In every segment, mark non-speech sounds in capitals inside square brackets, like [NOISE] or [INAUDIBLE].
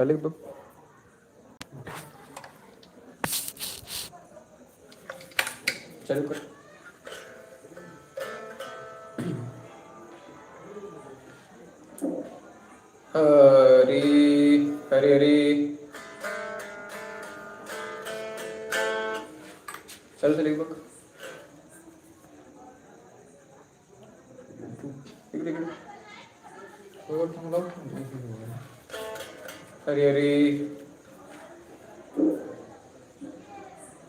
आले बघ चालू कर हरी हरी हरी चालू एक बघ इकडे इकडे हरी हरी।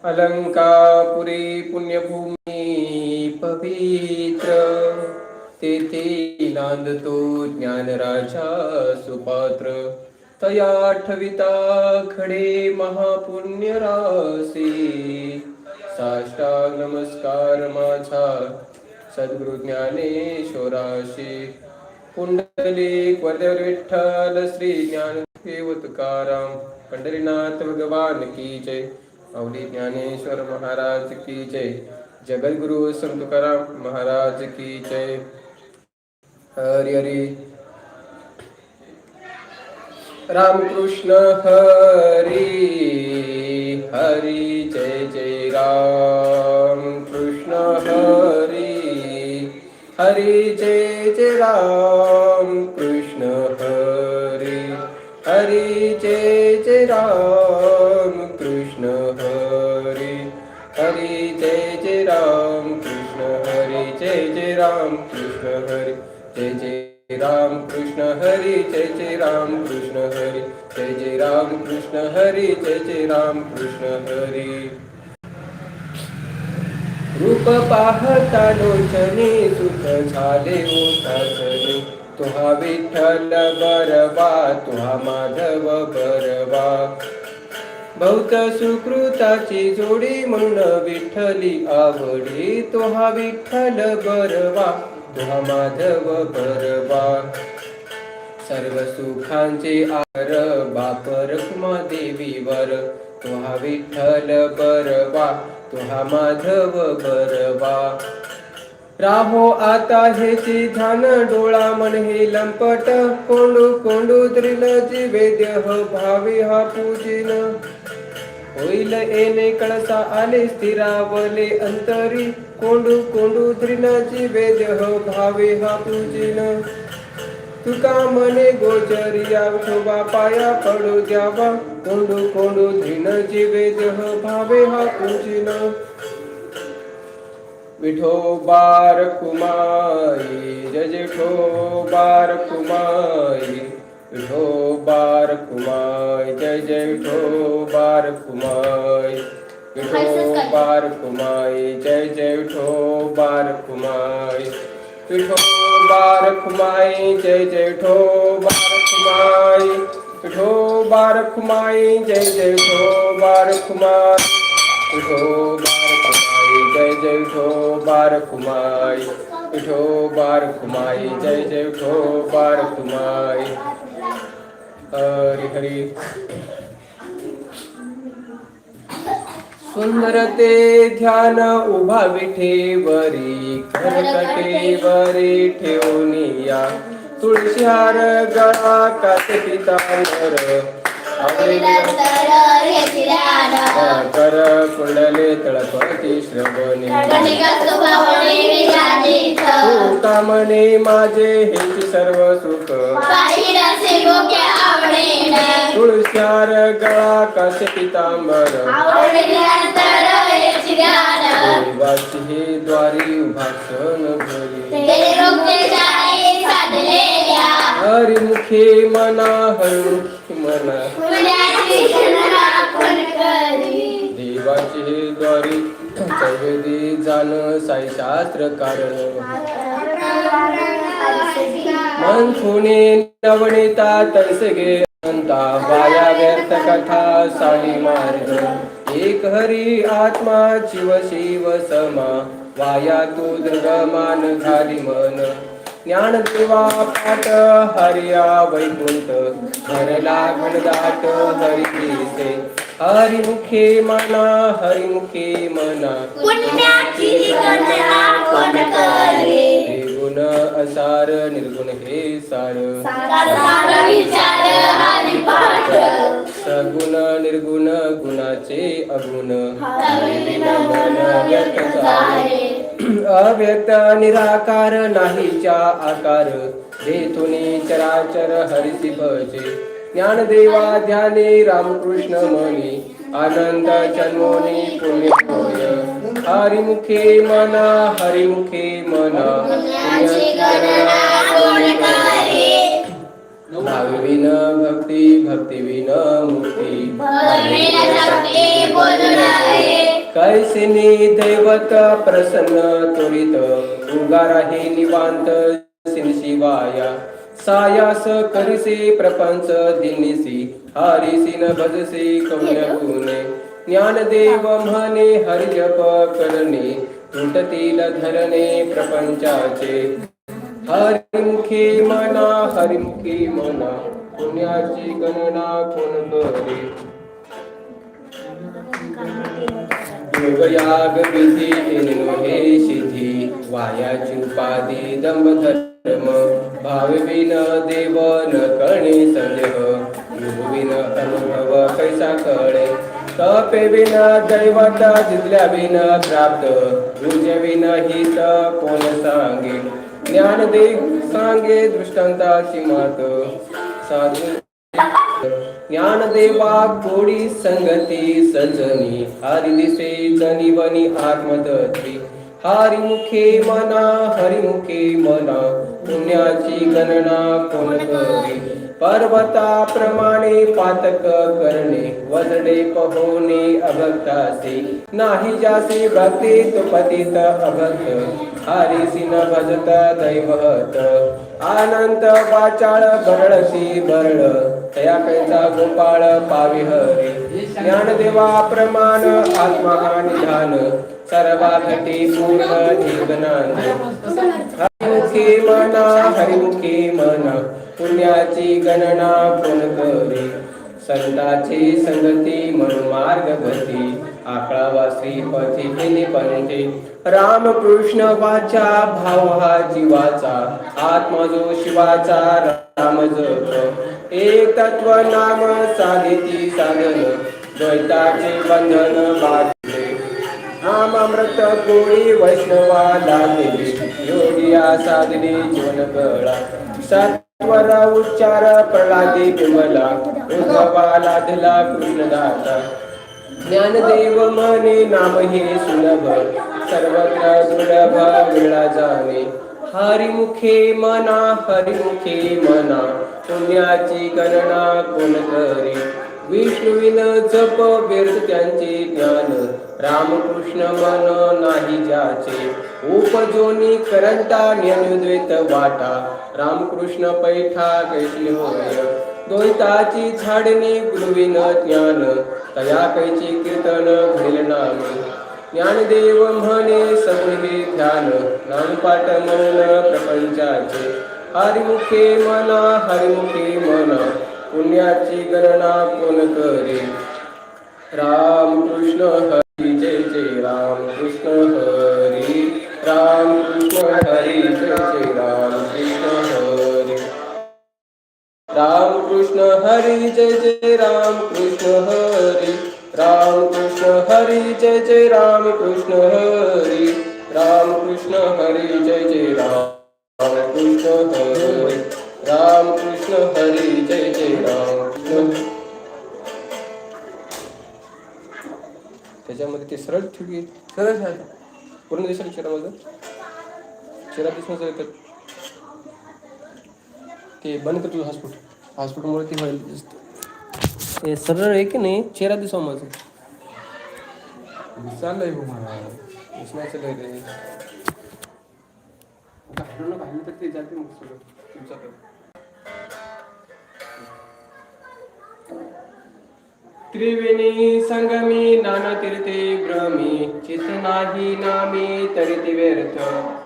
अलंकापुरी पुण्यभूमी पवित्र। तेथे नांदतो ज्ञानराजा सुपात्र। तया ठविता खडे महापुण्य रासे साष्टांग नमस्कार माझा सद्गुरु ज्ञानेश्वराशी कुंडली विठ्ठल श्री ज्ञान देव तुकाराम पंढरीनाथ भगवान की जय माऊली ज्ञानेश्वर महाराज की जय जगद्गुरु संत तुकाराम महाराज की जय। हरि हरी। रामकृष्ण हरी हरी जय जय राम कृष्ण हरी। हरी जय जय राम कृष्ण राम कृष्ण हरी हरी जय जय राम कृष्ण हरी जय जय राम कृष्ण हरी जय जय राम कृष्ण हरी जय जय राम कृष्ण हरी जय जय राम कृष्ण हरी जय जय राम कृष्ण हरी। रूप पाहता लोचने सुख झाले होता तुहा विठ्ठल बरवा तुहा माधव बरवा. बहुत सुकृताची जोडी म्हणून विठ्ठली आवडी तुहा विठ्ठल बरवा तुहा माधव बरवा. सर्व सुखांचे आर बापर कुमा देवीवर तुहा विठ्ठल बरवा तुहा माधव बरवा. राहो आता हेची ध्यान डोळा मन हे लंपट कोंडू कोंडू त्रिल वेद्य देह भावी हा पूजिन. होईल येणे कळसा आले स्थिरावले अंतरी कोंडू कोंडू त्रिल वेद्य देह भावी हा पूजिन. तुका मने गोचरिया शोभा पाया पडू द्यावा कोंडू कोंडू धीन देह भावे हा पूजिन. विठो बार कुमाई जय जेठो बार कुमाई विठो बार कुमाई जय जय विठो बार कुमाई विठो बार कुमाई जय जय विठो बार कुमाई विठो बार कुमाई जय जय विठो बार कुमाई विठो बार कुमाई जय जय विठो बार कुमाई विठो बार कुमाई जय जय विठो बार कुमाई विठो बार कुमाई जय जय विठो बार कुमाई हरी हरी. सुंदर ते ध्यान उभा विठेवरी खरकटेवरी ठेवून या. तुळशी हार गळा कात पितांबर कर कुंडले तळपती श्रवणी. तू कामने माझे हेची सर्व सुख. तुळशार गळा काश पितांबर. देवाची हे द्वारी उभासन भरी हरिमुखे मना हरिमुखे मना. देवाची हे द्वारी चौवेदी जाण साई शास्त्र कारण मन सुने नवनीता तैसगे अंता बाया व्यर्थ कथा साडी मार्ग. एक हरी आत्मा शिव शिव समा वाया तू दृढमान झाली मन. ज्ञान देवा पाठ हरिया वैकुंठ भरला घनदाट हरी दिसे. हरिमुखे मना हरिमुखे मना। पुण्याची गणना कोण करे? निर्गुण असार निर्गुण हे सार। सार विचार हरि पाठ। सगुण निर्गुण गुणाचे अगुण। [CLEARS THROAT] अव्यक्त निराकार नाहीच्या आकार। जेथुनी चराचर हरिसी भजे ज्ञानदेवा ध्याने रामकृष्ण मनी आनंद जन्मोनी पुण्य होय। हरिमुखे मना हरिमुखे मना पुण्याची गणना कोण भाविन भक्ती भक्ती विन मुक्ती कैसिनी दैवत प्रसन्न त्वरित उगारा हे निवांत शिवाया। सायास करिसे प्रपंच दिनिसी हरिसी न भजसे कवन्य गुणे. ज्ञानदेव म्हणे हरिजप करणे तुटतील धरणे प्रपंचाचे. हरिमुखी मना हरिमुखी मना पुण्याची गणना कोण करे? योगयाग विधी हे सिद्धी वायाची उपाधी दंभ धर्म भाविन देव न कणे संदेह योगविन अनुभव कैसा कळे? तपे विन दैवत जिजल्या विन प्राप्त तुझे पूजविन हित कोण सांगे? ज्ञान दे सांगे दृष्टांताची मात साधू ज्ञान देवा गोडी संगती सजनी हरि दिसे जनी वनी आत्मदत्री हरिमुखे मना हरिमुखे मना पुण्याची गणना कोण करी पर्वताप्रमाणे पातक करणे वजडे पहोने अभक्तासे नाही जासे भक्ते तो पतित अभक्त. हरिसिन भजत दैवत. आनंद वाचाळ बरळसी बरळ तया कैसा गोपाळ पावी हरी ज्ञानदेवा प्रमाण आत्मा निधान सर्वा घटी पूर्ण एकनांद हरिमुखी मना हरिमुखे मना पुण्याची गणना कोण करे? संताचे संगती मनमार्ग गती आकळावा श्रीपती केली पंथे रामकृष्ण वाचा भाव हा जीवाचा आत्मा जो शिवाचा राम जप एक तत्व नाम साधिती साधन द्वैताचे बंधन बाटले नामामृत गोळी वैष्णवा लागली योगिया साधली जीवन कळा सत्वर उच्चार प्रल्हादी विमला उद्धवा लाधला कृष्णदाता. ज्ञानदेव मने नाम हे सुलभ. सर्वत्र दुर्लभ वेळा जाणे. हरिमुखे मना हरिमुखे मना. पुण्याची गणना कोण करे? विष्णुविन जप व्यर्थ त्यांचे ज्ञान. रामकृष्ण मन नाही ज्याचे. उपजोनी करंटा नियनुद्वैत वाटा. रामकृष्ण पैठा कैशी होय द्वैताची झाडणी गुरुविन ज्ञान. तया कैची कीर्तन घडील नामी. ज्ञानदेव म्हणे सगळे ध्यान. नामपाठ मन प्रपंचाचे. हरिमुखे मना हरिमुखे मना पुण्याची गणना कोण करे? राम तर ते सरळ ठेवी सरळ सरळ पूर्ण दिसेल माझा चेहरा दिसणं येतात ते बंद कर तुझं हॉस्पिटल. हॉस्पिटलमुळे ते व्हायला दिसतं ते सरळ आहे की नाही? चेहरा दिसवा माझं. चाललंय हो मला. दिसण्याचं चाललंय ते घालून घालून तर ते जाते मग सगळं. तुमचं त्रिवेणी संगमी नाना तीर्थे भ्रमी चित नाही नामी तरी व्यर्थ.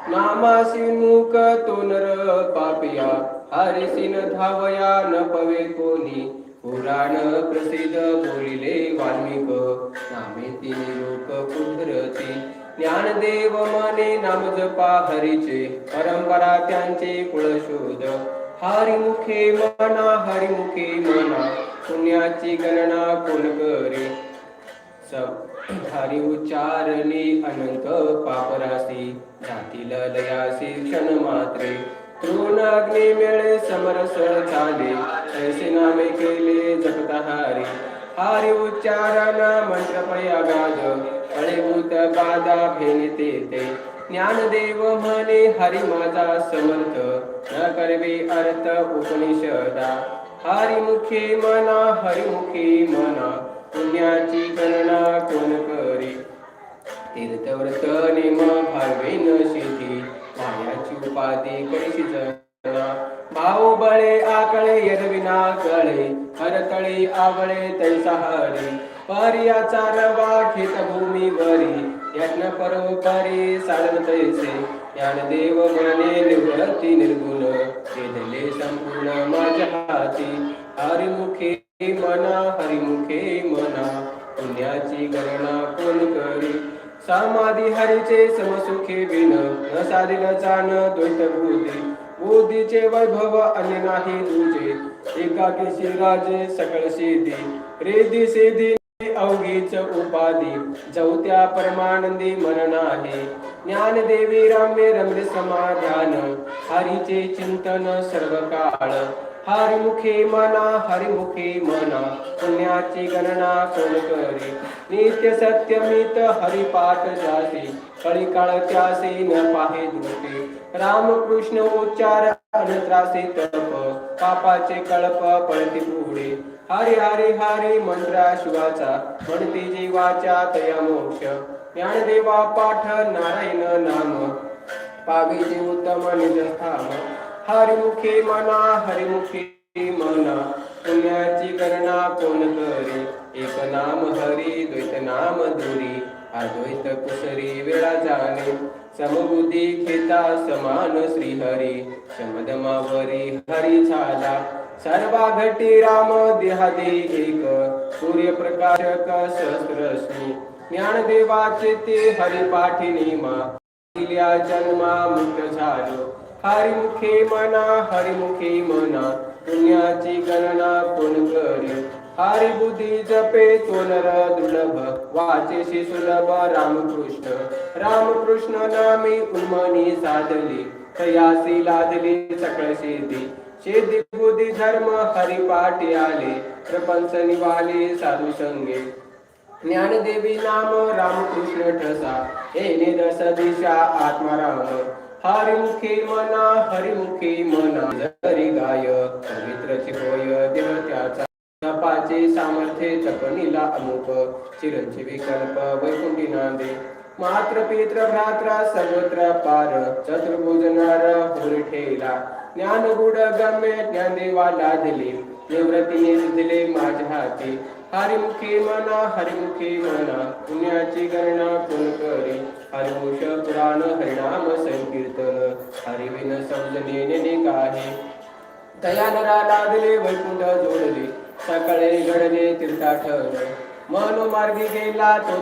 नामासी मुख तो नर पापिया हरिसिन धावया न पवे कोणी. पुराण प्रसिद्ध बोलिले वाल्मिक नामे तिने लोक कुधरती ज्ञानदेव माने नाम जपा हरीचे परंपरा त्यांचे कुळशोध हरिमुखे मना हरिमुखे मना. पुण्याची गणना कोण करे? सब हरी उच्चारणी अनंत पापरासी जातील लयासी क्षण मात्रे. तृण अग्नी मिळे समरस चाले ऐसे नामे केले जपता हारी. हारी उच्चारण मंत्र प्रयागाद फळीभूत बाधा भेनिते ते ज्ञानदेव म्हणे हरी माझा समर्थ न करवे अर्थ उपनिषदा. हरिमुखे मना हरिमुखे मना पुण्याची गणना कोण करी? तीर्थव्रत नेम भावेन शेती मायाची उपाधी कशी जना भाऊ बळे आकळे यदविना कळे हरतळे आवळे तैसा हरी. पर्याचा रवा खेत भूमीवरी यज्ञ परोपरी साधन तैसे. ज्ञानदेव म्हणे निवृत्ती निर्गुण. वेदले संपूर्ण माझ्या हाती. हरिमुखे मना हरिमुखे मना. पुण्याची गणना कोण करी? समाधी हरीचे समसुखे विन न साधिल जाण द्वैत बुद्धी बुद्धीचे वैभव अन्य नाही तुझे. एकाकीशी राजे सकळ सिद्धी. रेदी सिद्धी अवघीच उपाधी. जवत्या परमानंदी मन नाही ज्ञानदेवी रम्य रम्य समाधान हरीचे चिंतन सर्व काळ हरिमुखे मना हरिमुखे मना पुण्याची गणना कोण करे? नित्य सत्यमित हरिपाठ जाते कळी काळ त्यासे न पाहे दृष्टी रामकृष्ण उच्चार अनत्रासे तप पापाचे कळप पळती पुढे. हरे हरे हरे मंत्रा शिवाचा म्हणते जीवाच्या तया मोक्ष. ज्ञानदेवा पाठ नारायण नाम. पावीचे उत्तम निजस्थान हरिमुखे मना हरिमुखे मना. पुण्याची गणना कोण करी? एक नाम हरी द्वैत नाम धुरी अद्वैत कुसरी वेळा जाणे. समबुद्धी खेता समान श्री हरी शमदमावरी हरी झाला सर्वा घटी राम देहादे एक. सूर्यप्रकाशक सहस्रश्मी ज्ञानदेवाचे ते हरिपाठिनी मा. दिल्या जन्मा मुक्त झालो. हरिमुखे मना हरिमुखे मना. पुण्याची गणना कोण करी? हरिबुद्धी जपे तो नर दुर्लभ. वाचेशी सुलभ रामकृष्ण. रामकृष्ण नामी उन्मनी साधली. तयासी लादली सकळ शेती शेती बुद्धी धर्म हरिपाठी आले. प्रपंच निवाले साधू संगे. ज्ञानदेवी नाम रामकृष्ण ठसा हे दस दिशा आत्माराम हरिमुखे मना हरिमुखे मना हरी गाय पवित्र चिकोय देव त्याचा जपाचे सामर्थ्य चपनीला अमुक चिरंजीवी कल्प वैकुंठी नांदे। मात्र पित्र भ्रात्र सर्वत्र पार चतुर्भुज नर ठेला। ज्ञान गुड गम्य ज्ञानदेवा लादले निवृत्तीने दिले माझ्या हाती। हरिमुखे मना हरिमुखे मना पुण्याची गणना कोण करी? हरिमुष पुराण हरिनाम संकीर्तन हरिविन समजणे काही? दयानरा लागले वैकुंठ जोडले सकाळी घडले तीर्थाटन मनोमार्गी गेला तो